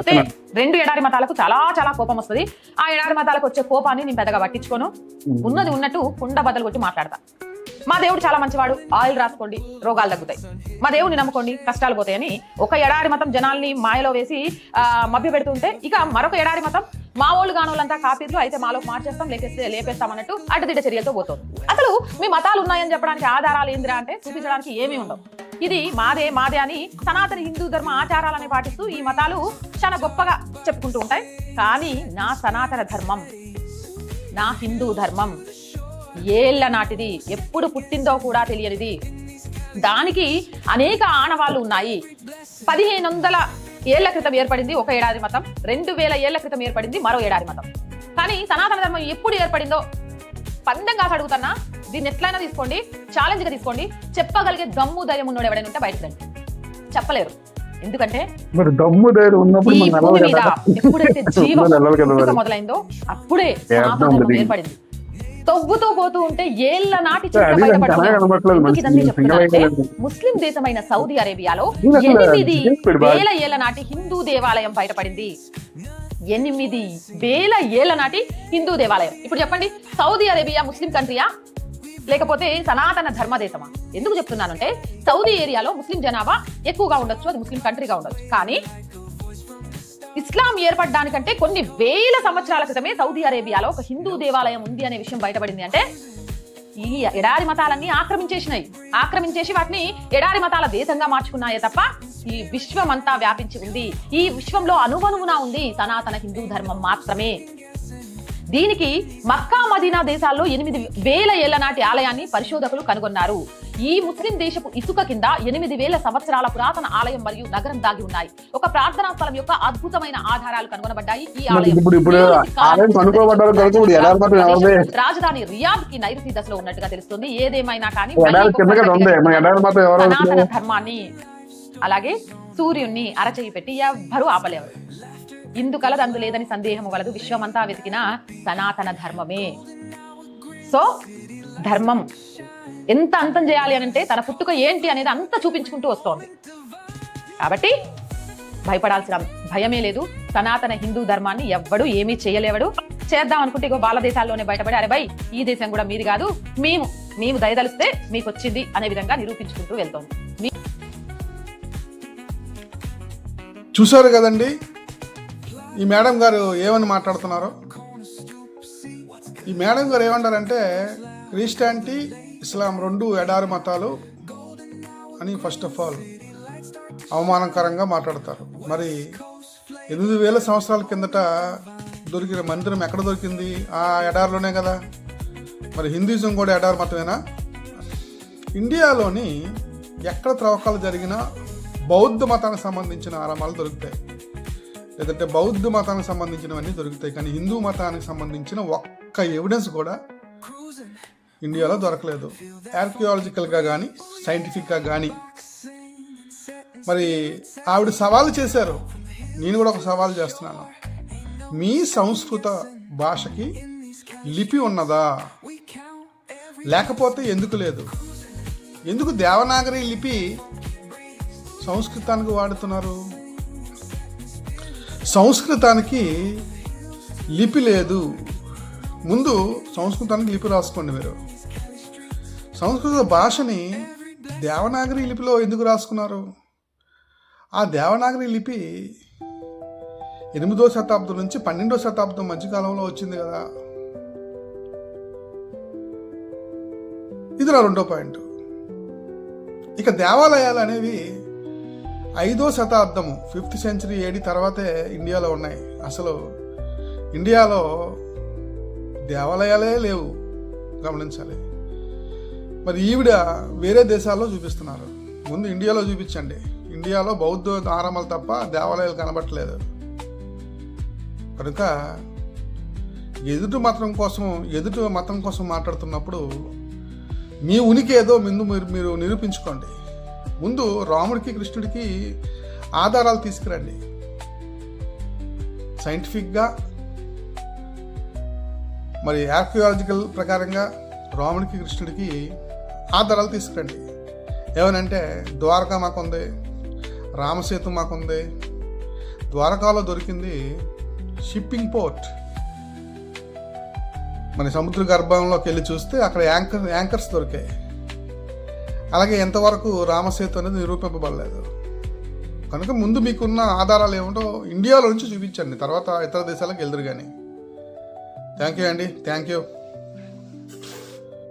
వస్తే రెండు ఎడారి మతాలకు చాలా చాలా కోపం వస్తుంది. ఆ ఎడారి మతాలకు వచ్చే కోపాన్ని నేను పెద్దగా పట్టించుకోను. ఉన్నది ఉన్నట్టు కుండ బద్దలు కొట్టి మాట్లాడతా. మా దేవుడు చాలా మంచివాడు. ఆయిల్ రాసుకోండి రోగాలు తగ్గుతాయి. మా దేవుడిని నమ్ముకోండి కష్టాలు పోతాయని ఒక ఎడారి మతం జనాల్ని మాయలో వేసి ఆ, మభ్య పెడుతుంటే ఇక మరొక ఎడారి మతం మా వాళ్ళు కానోళ్ళంతా కాపీర్లు అయితే మాలో మార్చేస్తాం లేపేస్తే లేపేస్తాం అన్నట్టు అడ్డదిడ్డ చర్యలతో పోతుంది. అసలు మీ మతాలు ఉన్నాయని చెప్పడానికి ఆధారాలు ఏందిరా అంటే చూపించడానికి ఏమీ ఉండవు. ఇది మాదే మాదే అని సనాతన హిందూ ధర్మ ఆచారాలని పాటిస్తూ ఈ మతాలు చాలా గొప్పగా చెప్పుకుంటూ ఉంటాయి. కానీ నా సనాతన ధర్మం నా హిందూ ధర్మం ఏళ్ళ నాటిది ఎప్పుడు పుట్టిందో కూడా తెలియనిది. దానికి అనేక ఆనవాళ్ళు ఉన్నాయి. పదిహేను వందల ఏళ్ళ క్రితం ఏర్పడింది ఒక ఏడాది మతం రెండు వేల ఏళ్ళ క్రితం ఏర్పడింది మరో ఏడాది మతం. కానీ సనాతన ధర్మం ఎప్పుడు ఏర్పడిందో పందెంగా అడుగుతున్నా దీన్ని ఎట్లయినా తీసుకోండి ఛాలెంజ్గా తీసుకోండి చెప్పగలిగే దమ్ము ధైర్యం ఉన్నోడు ఎవడైనా ఉంటే బయటకు రండి చెప్పలేరు ఎందుకంటే మరి దమ్ము ధైర్యం ఉన్నప్పుడు ఎప్పుడైతే జీవం. మొదలైందో అప్పుడే. ఏర్పడింది తవ్వుతూ పోతూ ఉంటే ఏళ్ళ నాటి. ముస్లిం దేశమైన సౌదీ అరేబియాలో ఎనిమిది. వేల ఏళ్ళ నాటి హిందూ దేవాలయం బయటపడింది ఎనిమిది వేల ఏళ్ళ నాటి హిందూ దేవాలయం. ఇప్పుడు చెప్పండి సౌదీ అరేబియా ముస్లిం కంట్రీయా? లేకపోతే సనాతన ధర్మదేశమా? ఎందుకు చెప్తున్నానంటే సౌదీ ఏరియాలో ముస్లిం జనాభా ఎక్కువగా ఉండొచ్చు అది ముస్లిం కంట్రీగా ఉండొచ్చు. కానీ ఇస్లాం ఏర్పడడానికంటే కొన్ని వేల సంవత్సరాల క్రితమే సౌదీ అరేబియాలో ఒక హిందూ దేవాలయం ఉంది అనే విషయం బయటపడింది. అంటే ఈ ఎడారి మతాలన్నీ ఆక్రమించేసినాయి. ఆక్రమించేసి వాటిని ఎడారి మతాల దేశంగా మార్చుకున్నాయే తప్ప ఈ విశ్వం అంతా వ్యాపించి ఉంది. ఈ విశ్వంలో అనువనువునా ఉంది సనాతన హిందూ ధర్మం మాత్రమే. దీనికి మక్కా మదీనా దేశాల్లో ఎనిమిది వేల ఏళ్ళ నాటి ఆలయాన్ని పరిశోధకులు కనుగొన్నారు. ఈ ముస్లిం దేశపు ఇసుక కింద ఎనిమిది వేల సంవత్సరాల పురాతన ఆలయం మరియు నగరం దాగి ఉన్నాయి. ఒక ప్రార్థనా స్థలం యొక్క అద్భుతమైన ఆధారాలు కనుగొనబడ్డాయి. ఈ ఆలయం రాజధాని రియాద్కి నైరుతి దశలో ఉన్నట్టుగా తెలుస్తుంది. ఏదేమైనా కానీ సనాతన ధర్మాన్ని అలాగే సూర్యుణ్ణి అరచేయి పెట్టి ఎవ్వరూ ఆపలేరు. ఇందు కలదందు లేదని సందేహము వలదు విశ్వమంతా వెతికిన సనాతన ధర్మమే. సో ధర్మం ఎంత అంతం చేయాలి అని అంటే తన పుట్టుక ఏంటి అనేది అంత చూపించుకుంటూ వస్తోంది. కాబట్టి భయపడాల్సిన భయమే లేదు. సనాతన హిందూ ధర్మాన్ని ఎవ్వడు ఏమీ చేయలేవడు. చేద్దాం అనుకుంటే ఇగో బాల దేశాల్లోనే బయటపడి అరే భయ్ ఈ దేశం కూడా మీది కాదు. మేము మేము దయదలిస్తే మీకు వచ్చింది అనే విధంగా నిరూపించుకుంటూ వెళ్తోంది. మీ- చూశారు కదండి? ఈ మేడం గారు ఏమని మాట్లాడుతున్నారో? ఈ మేడం గారు ఏమంటారంటే క్రిస్టియానిటీ ఇస్లాం రెండు ఎడారి మతాలు అని ఫస్ట్ ఆఫ్ ఆల్ అవమానకరంగా మాట్లాడతారు. మరి ఎనిమిది వేల సంవత్సరాల కిందట దొరికిన మందిరం ఎక్కడ దొరికింది? ఆ ఎడారిలోనే కదా. మరి హిందూయిజం కూడా ఎడారి మతమేనా? ఇండియాలోని ఎక్కడ త్రవ్వకాలు జరిగినా బౌద్ధ మతానికి సంబంధించిన ఆరామాలు దొరుకుతాయి. లేదంటే బౌద్ధ మతానికి సంబంధించినవన్నీ దొరుకుతాయి. కానీ హిందూ మతానికి సంబంధించిన ఒక్క ఎవిడెన్స్ కూడా ఇండియాలో దొరకలేదు. ఆర్కియాలజికల్గా కానీ సైంటిఫిక్గా కానీ మరి ఆవిడ సవాలు చేశారు. నేను కూడా ఒక సవాల్ చేస్తున్నాను. మీ సంస్కృత భాషకి లిపి ఉన్నదా? లేకపోతే ఎందుకు లేదు? ఎందుకు దేవనాగరి లిపి సంస్కృతానికి వాడుతున్నారు? సంస్కృతానికి లిపి లేదు. ముందు సంస్కృతానికి లిపి రాసుకోండి మీరు. సంస్కృత భాషని దేవనాగరి లిపిలో ఎందుకు రాసుకున్నారు? ఆ దేవనాగరి లిపి ఎనిమిదో శతాబ్దం నుంచి పన్నెండో శతాబ్దం మధ్యకాలంలో వచ్చింది కదా. ఇది నా రెండో పాయింట్. ఇక దేవాలయాలు అనేవి ఐదో శతాబ్దము ఫిఫ్త్ సెంచరీ ఏడి తర్వాతే ఇండియాలో ఉన్నాయి. అసలు ఇండియాలో దేవాలయాలే లేవు గమనించాలి. మరి ఈవిడ వేరే దేశాల్లో చూపిస్తున్నారు. ముందు ఇండియాలో చూపించండి. ఇండియాలో బౌద్ధ ఆరామాలు తప్ప దేవాలయాలు కనబట్టలేదు కనుక ఎదుటి మతం కోసం ఎదుటి మతం కోసం మాట్లాడుతున్నప్పుడు మీ ఉనికి ఏదో ముందు మీరు మీరు నిరూపించుకోండి. ముందు రాముడికి కృష్ణుడికి ఆధారాలు తీసుకురండి. సైంటిఫిక్గా మరి ఆర్కియాలజికల్ ప్రకారంగా రాముడికి కృష్ణుడికి ఆధారాలు తీసుకురండి. ఏమనంటే ద్వారకా మాకుంది రామసేతు మాకుంది ద్వారకాలో దొరికింది షిప్పింగ్ పోర్ట్. మన సముద్ర గర్భంలోకి వెళ్ళి చూస్తే అక్కడ యాంకర్ యాంకర్స్ దొరికాయి. అలాగే ఎంతవరకు రామసేతు అనేది నిరూపింపబడలేదు. కనుక ముందు మీకున్న ఆధారాలు ఏమిటో ఇండియాలో నుంచి చూపించండి తర్వాత ఇతర దేశాలకు వెళ్దురు కానీ థ్యాంక్ యూ అండి థ్యాంక్ యూ